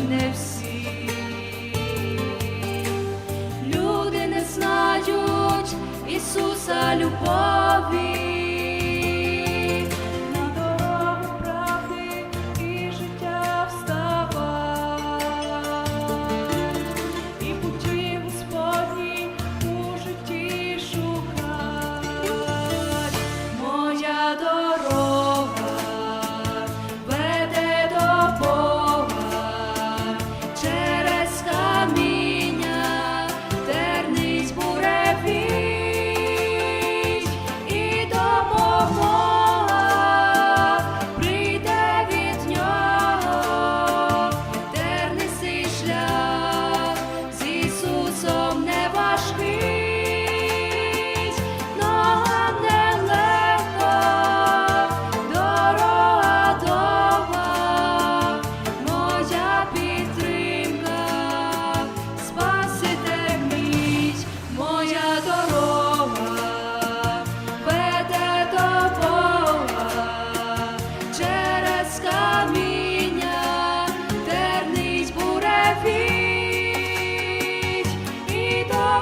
не всі. Люди не знають Ісуса любові.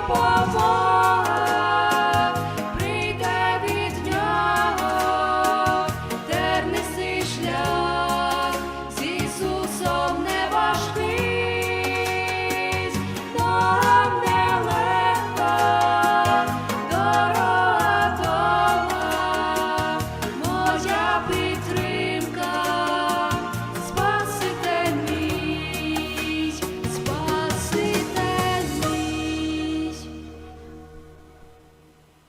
Qua